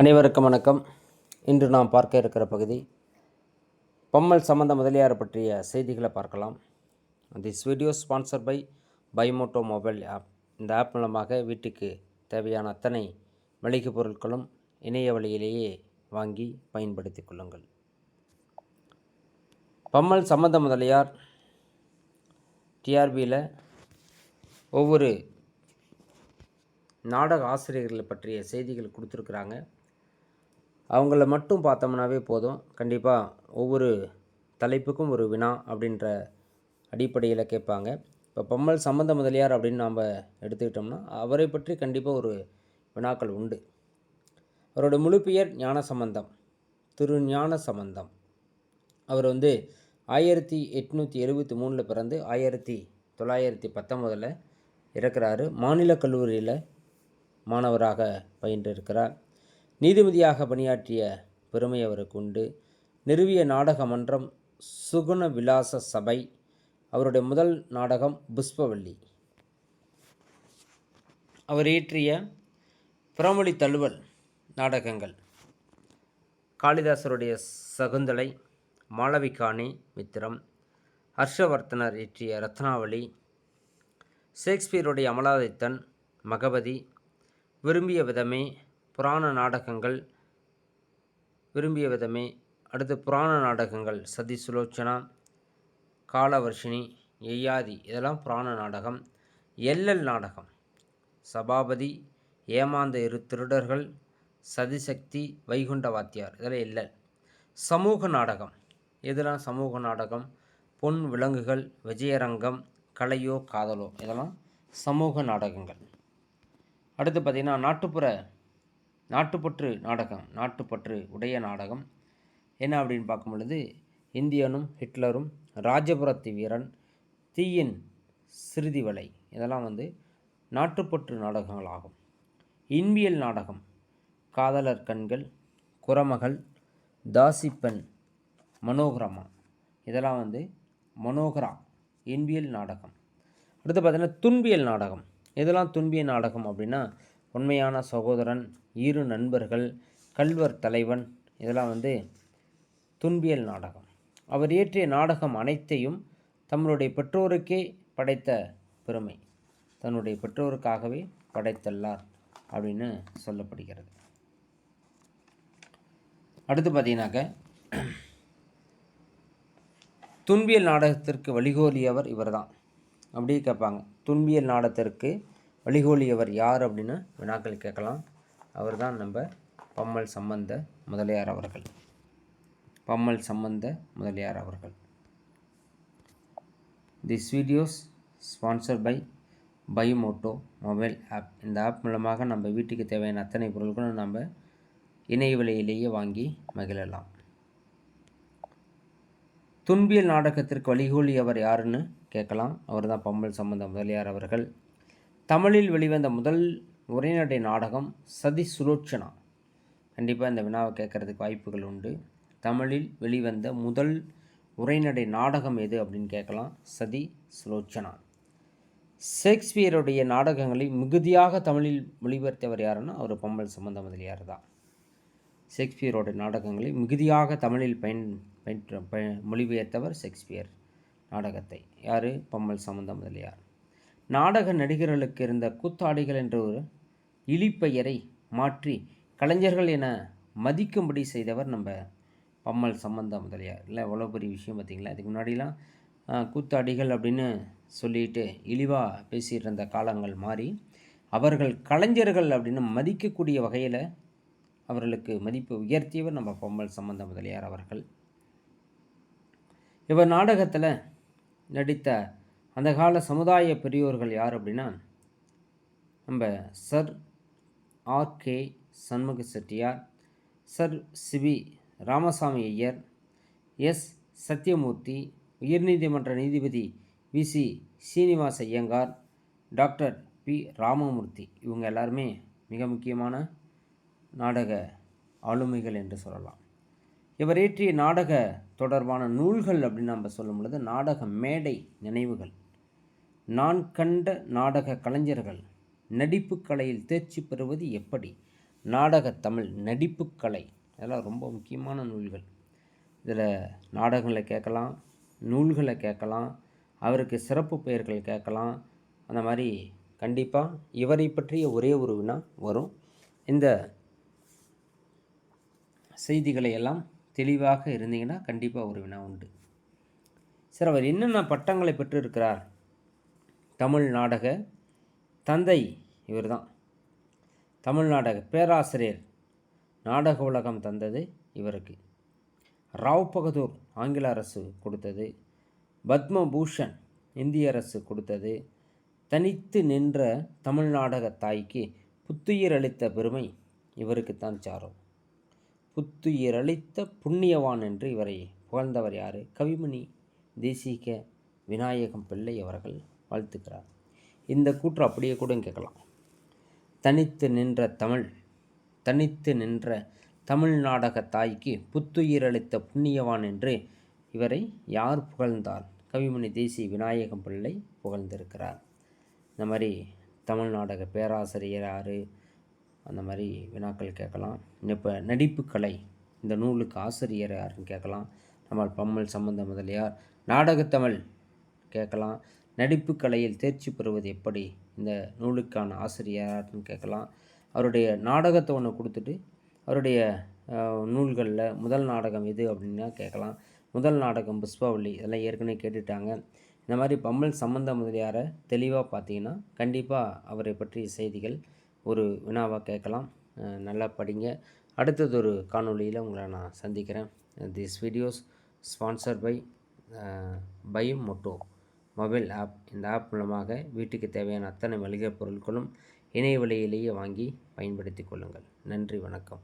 அனைவருக்கும் வணக்கம். இன்று நாம் பார்க்க இருக்கிற பகுதி பம்மல் சம்பந்த முதலியார் பற்றிய செய்திகளை பார்க்கலாம். This video sponsor by Bymoto mobile app இந்த ஆப் மூலமாக வீட்டுக்கு தேவையான அத்தனை மளிகை பொருட்களும் இணைய வழியிலேயே வாங்கி பயன்படுத்திக் கொள்ளுங்கள். பம்மல் சம்பந்த முதலியார் டிஆர்பியில் ஒவ்வொரு நாடக ஆசிரியர்களை பற்றிய செய்திகள் கொடுத்துருக்குறாங்க. அவங்கள மட்டும் பார்த்தோம்னாவே போதும். கண்டிப்பாக ஒவ்வொரு தலைப்புக்கும் ஒரு வினா அப்படின்ற அடிப்படையில் கேட்பாங்க. இப்போ பம்மல் சம்பந்த முதலியார் அப்படின்னு நாம் எடுத்துக்கிட்டோம்னா அவரை பற்றி கண்டிப்பாக ஒரு வினாக்கள் உண்டு. அவரோட முழு பெயர் ஞான சம்பந்தம் திரு ஞான சம்பந்தம் அவர் வந்து ஆயிரத்தி எட்நூற்றி எழுபத்தி மூணில் பிறந்து ஆயிரத்தி தொள்ளாயிரத்தி பத்தொம்போதில் இறக்குறாரு. மாநில கல்லூரியில் மாணவராக பயின்று இருக்கிறார் நீதிபதியாக பணியாற்றிய பெருமை அவருக்கு உண்டு. நிறுவிய நாடக மன்றம் சுகுண விலாச சபை அவருடைய முதல் நாடகம் புஷ்பவல்லி. அவர் இயற்றிய புறமொழி தழுவல் நாடகங்கள். காளிதாசருடைய சகுந்தலை மாளவிகாணி மித்திரம் ஹர்ஷவர்த்தனர் இயற்றிய ரத்னாவளி ஷேக்ஸ்பியருடைய அமலாதித்தன் மகபதி விரும்பிய விதமே புராண நாடகங்கள் விரும்பிய விதமே. அடுத்து புராண நாடகங்கள் சதி சுலோச்சனா காலவர்ஷினி எய்யாதி இதெல்லாம் புராண நாடகம். எல்லல் நாடகம். சபாபதி ஏமாந்த இரு திருடர்கள் சதிசக்தி வைகுண்ட வாத்தியார் இதெல்லாம் எல்லல் சமூக நாடகம். இதெல்லாம் சமூக நாடகம்? பொன் விலங்குகள் விஜயரங்கம் கலையோ காதலோ இதெல்லாம் சமூக நாடகங்கள். அடுத்து பார்த்திங்கன்னா நாட்டுப்புற நாட்டுப்பற்று நாடகம் நாட்டுப்பற்று உடைய நாடகம். என்ன அப்படின்னு பார்க்கும் பொழுது இந்தியனும் ஹிட்லரும் ராஜபுரத்து வீரன் தீயின் சிறுதிவலை இதெல்லாம் வந்து நாட்டுப்பற்று நாடகங்களாகும். இன்பியல் நாடகம் காதலர் கண்கள் குரமகள் தாசிப்பெண் மனோகரமா. இதெல்லாம் வந்து மனோகரா இன்பியல் நாடகம். அடுத்து பார்த்திங்கன்னா துன்பியல் நாடகம். இதெல்லாம் துன்பியல் நாடகம் அப்படின்னா உண்மையான சகோதரன் இரு நண்பர்கள் கல்வர் தலைவன் இதெல்லாம் வந்து துன்பியல் நாடகம். அவர் இயற்றிய நாடகம் அனைத்தையும் தம்முடைய பெற்றோருக்கே படைத்த பெருமை. தன்னுடைய பெற்றோருக்காகவே படைத்தல்லார் அப்படின்னு சொல்லப்படுகிறது. அடுத்து பார்த்தீங்கன்னாக்க துன்பியல் நாடகத்திற்கு வழிகோலியவர் இவர்தான். அப்படியே கேட்பாங்க துன்பியல் நாடகத்திற்கு வழிகோலியவர் யார் அப்படின்னு வினாக்கள் கேட்கலாம். அவர் தான் நம்ம பம்மல் சம்பந்த முதலியார் அவர்கள். பம்மல் சம்பந்த முதலியார் அவர்கள். This videos sponsor by Bymoto mobile app இந்த ஆப் மூலமாக நம்ம வீட்டுக்கு தேவையான அத்தனை பொருட்களும் நம்ம இணைய விலையிலேயே வாங்கி மகிழலாம். துன்பியல் நாடகத்திற்கு வழிகோலியவர் யாருன்னு கேட்கலாம். அவர் தான் பம்மல் சம்பந்த முதலியார் அவர்கள். தமிழில் வெளிவந்த முதல் உரைநடை நாடகம் சதி சுலோச்சனா. கண்டிப்பாக இந்த வினாவை கேட்குறதுக்கு வாய்ப்புகள் உண்டு. தமிழில் வெளிவந்த முதல் உரைநடை நாடகம் எது அப்படின்னு கேட்கலாம். சதி சுலோச்சனா. ஷேக்ஸ்பியருடைய நாடகங்களை மிகுதியாக தமிழில் மொழிபெயர்த்தவர் யாருன்னா அவர் பம்மல் சம்பந்த முதலியார் தான். ஷேக்ஸ்பியரோட நாடகங்களை மிகுதியாக தமிழில் பயன் பயின்ற மொழிபெயர்த்தவர் ஷேக்ஸ்பியர் நாடகத்தை. யார்? பம்மல் சம்பந்த முதலியார் நாடக நடிகர்களுக்கு இருந்த கூத்தாடிகள் என்ற ஒரு இழிப்பெயரை மாற்றி கலைஞர்கள் என மதிக்கும்படி செய்தவர் நம்ம பம்மல் சம்பந்த முதலியார். இல்லை எவ்வளோ பெரிய விஷயம் பார்த்திங்களா? இதுக்கு முன்னாடிலாம் கூத்தாடிகள் அப்படின்னு சொல்லிட்டு இழிவாக பேசிகிட்டு இருந்த காலங்கள் மாறி அவர்கள் கலைஞர்கள் அப்படின்னு மதிக்கக்கூடிய வகையில் அவர்களுக்கு மதிப்பு உயர்த்தியவர் நம்ம பொம்மல் சம்பந்த முதலியார் அவர்கள். இவர் நாடகத்தில் நடித்த அந்த கால சமுதாய பெரியோர்கள் யார் அப்படின்னா நம்ம sir R K Shanmukha Chettiar sir C V Ramaswami Iyer S Sathyamurthy உயர்நீதிமன்ற நீதிபதி V C Srinivasa Iyengar doctor P Ramamurthy. இவங்க எல்லாருமே மிக முக்கியமான நாடக ஆளுமைகள் என்று சொல்லலாம். இவர் இயற்றிய நாடக தொடர்பான நூல்கள் அப்படின்னு நம்ம சொல்லும் பொழுது நாடக மேடை நினைவுகள். நான் கண்ட நாடக கலைஞர்கள் நடிப்பு கலையில் தேர்ச்சி பெறுவது எப்படி? நாடக தமிழ் நடிப்புக்கலை அதெல்லாம் ரொம்ப முக்கியமான நூல்கள். இதில் நாடகங்களை கேட்கலாம் நூல்களை கேட்கலாம் அவருக்கு சிறப்பு பெயர்கள் கேட்கலாம். அந்த மாதிரி கண்டிப்பாக இவரை பற்றிய ஒரே ஒரு வினா வரும். இந்த செய்திகளை எல்லாம் தெளிவாக இருந்தீங்கன்னா கண்டிப்பாக ஒரு வினா உண்டு. சார் அவர் என்னென்ன பட்டங்களை பெற்றிருக்கிறார்? தமிழ் நாடக தந்தை இவர் தான் தமிழ் நாடக பேராசிரியர் நாடக உலகம் தந்தது இவருக்கு. ராவ் பகதூர் ஆங்கில அரசு கொடுத்தது. பத்மபூஷன் இந்திய அரசு கொடுத்தது. தனித்து நின்ற தமிழ் நாடக தாய்க்கு புத்துயிர் அளித்த பெருமை இவருக்குத்தான் சாரும். புத்துயிர் அளித்த புண்ணியவான் என்று இவரை புகழ்ந்தவர் யார்? கவிமணி தேசிக விநாயகம் பிள்ளை அவர்கள் வாழ்த்துக்கிறார் இந்த கூற்று அப்படியே கூட கேட்கலாம். தனித்து நின்ற தமிழ் தனித்து நின்ற தமிழ் நாடக தாய்க்கு புத்துயிர் அளித்த புண்ணியவான் என்று இவரை யார் புகழ்ந்தார் கவிமணி தேசி விநாயகம் பிள்ளை புகழ்ந்திருக்கிறார். இந்த மாதிரி தமிழ் நாடக பேராசிரியர் யார்? அந்த மாதிரி வினாக்கள் கேட்கலாம். இப்போ நடிப்பு கலை இந்த நூலுக்கு ஆசிரியர் யாருன்னு கேட்கலாம். நம்ம பம்மல் சம்பந்த முதலியார் நாடகத்தமிழ் கேட்கலாம். நடிப்பு கலையில் தேர்ச்சி பெறுவது எப்படி? இந்த நூலுக்கான ஆசிரியர்னு கேட்கலாம். அவருடைய நாடகத்தை ஒன்று கொடுத்துட்டு அவருடைய நூல்களில் முதல் நாடகம் எது அப்படின்னா கேட்கலாம். முதல் நாடகம் புஷ்பாவளி இதெல்லாம் ஏற்கனவே கேட்டுட்டாங்க. இந்த மாதிரி பம்மல் சம்பந்த முதலியாரை தெளிவாக பார்த்தீங்கன்னா கண்டிப்பாக அவரை பற்றிய செய்திகள் ஒரு வினாவாக கேட்கலாம். நல்லா படிங்க. அடுத்தது ஒரு காணொளியில் உங்களை நான் சந்திக்கிறேன். This videos sponsor by Bymoto mobile app. இந்த ஆப் மூலமாக வீட்டுக்கு தேவையான அத்தனை மளிகை பொருட்களும் இணைய விலையிலேயே வாங்கி பயன்படுத்தி கொள்ளுங்கள். நன்றி வணக்கம்.